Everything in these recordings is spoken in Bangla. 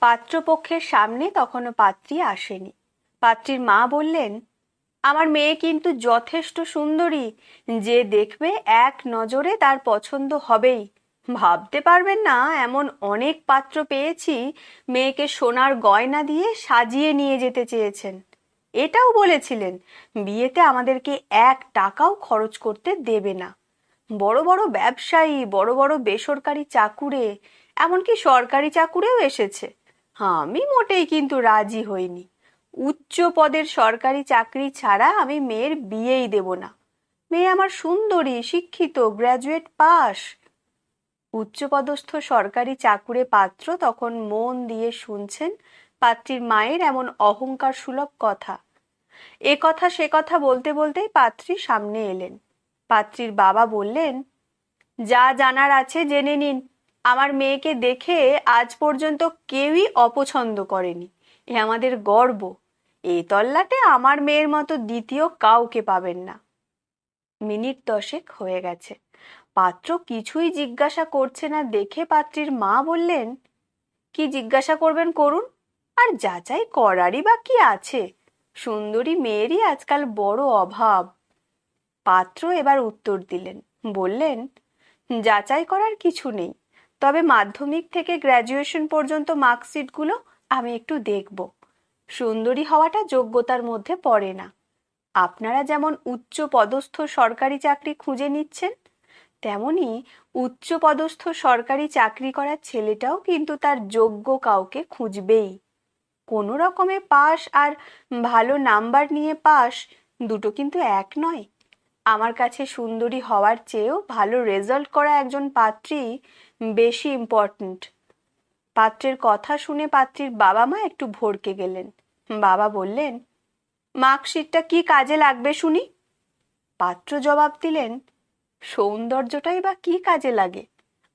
পাত্রপক্ষের সামনে তখনও পাত্রী আসেনি। পাত্রীর মা বললেন, আমার মেয়ে কিন্তু যথেষ্ট সুন্দরী, যে দেখবে এক নজরে তার পছন্দ হবেই। ভাবতে পারবেন না, এমন অনেক পাত্র পেয়েছি, মেয়েকে সোনার গয়না দিয়ে সাজিয়ে নিয়ে যেতে চেয়েছেন। এটাও বলেছিলেন, বিয়েতে আমাদেরকে এক টাকাও খরচ করতে দেবে না। বড় বড় ব্যবসায়ী, বড় বড় বেসরকারি চাকুরে, এমনকি সরকারি চাকুরেও এসেছে। আমি মোটেই কিন্তু রাজি হইনি। উচ্চ পদের সরকারি চাকরি ছাড়া আমি মেয়ের বিয়েই দেব না। মেয়ে আমার সুন্দরী, শিক্ষিত গ্র্যাজুয়েট পাস উচ্চপদস্থ সরকারি চাকুরে পাত্র তখন মন দিয়ে শুনছেন পাত্রীর মায়ের এমন অহংকার সুলভ কথা। এ কথা সে কথা বলতে বলতেই পাত্রী সামনে এলেন। পাত্রীর বাবা বললেন, যা জানার আছে জেনে নিন। আমার মেয়েকে দেখে আজ পর্যন্ত কেউই অপছন্দ করেনি। এ আমাদের গর্ব। এই তল্লাটে আমার মেয়ের মতো দ্বিতীয় কাউকে পাবেন না। মিনিট দশেক হয়ে গেছে। পাত্র কিছুই জিজ্ঞাসা করছে না দেখে পাত্রীর মা বললেন, কি জিজ্ঞাসা করবেন করুন? আর যাচাই করারই বা কি আছে? সুন্দরী মেয়েরই আজকাল বড় অভাব। পাত্র এবার উত্তর দিলেন, বললেন, যাচাই করার কিছু নেই। তবে মাধ্যমিক থেকে গ্র্যাজুয়েশন পর্যন্ত মার্কশিটগুলো আমি একটু দেখব। সুন্দরী হওয়াটা যোগ্যতার মধ্যে পড়ে না। আপনারা যেমন উচ্চ পদস্থ সরকারি চাকরি খুঁজে নিচ্ছেন, তেমনি উচ্চ পদস্থ সরকারি চাকরি করার ছেলেটাও কিন্তু তার যোগ্য কাউকে খুঁজবেই। কোনো রকমে পাস আর ভালো নাম্বার নিয়ে পাস দুটো কিন্তু এক নয়। আমার কাছে সুন্দরী হওয়ার চেয়েও ভালো রেজাল্ট করা একজন পাত্রী বেশি ইম্পর্ট্যান্ট পাত্রের কথা শুনে পাত্রীর বাবা মা একটু ভড়কে গেলেন। বাবা বললেন, মার্কশিটটা কি কাজে লাগবে শুনি? পাত্র জবাব দিলেন, সৌন্দর্যটাই বা কি কাজে লাগে?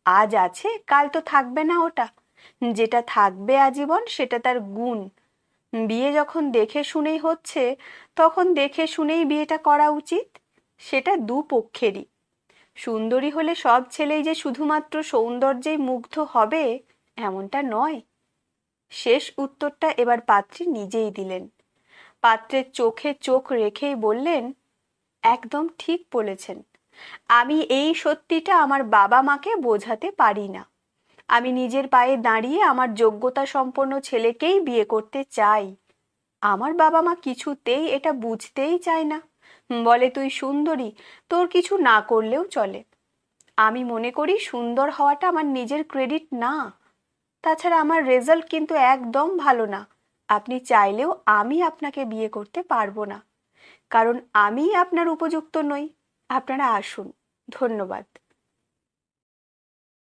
আজ আছে, কাল তো থাকবে না ওটা। যেটা থাকবে আজীবন সেটা তার গুণ। বিয়ে যখন দেখে শুনেই হচ্ছে, তখন দেখে শুনেই বিয়েটা করা উচিত। সেটা দু পক্ষেরই সুন্দরী হলে সব ছেলেই যে শুধুমাত্র সৌন্দর্যেই মুগ্ধ হবে, এমনটা নয়। শেষ উত্তরটা এবার পাত্রী নিজেই দিলেন। পাত্রের চোখে চোখ রেখেই বললেন, একদম ঠিক বলেছেন। আমি এই সত্যিটা আমার বাবা মাকে বোঝাতে পারি না। আমি নিজের পায়ে দাঁড়িয়ে আমার যোগ্যতা সম্পন্ন ছেলেকেই বিয়ে করতে চাই। আমার বাবা মা কিছুতেই এটা বুঝতেই চায় না। বলে, তুই সুন্দরী, তোর কিছু না করলেও চলে। আমি মনে করি সুন্দর হওয়াটা আমার নিজের ক্রেডিট না। তাছাড়া আমার রেজাল্ট কিন্তু একদম ভালো না। আপনি চাইলেও আমি আপনাকে বিয়ে করতে পারব না। কারণ আমি আপনার উপযুক্ত নই। আপনারা আসুন। ধন্যবাদ।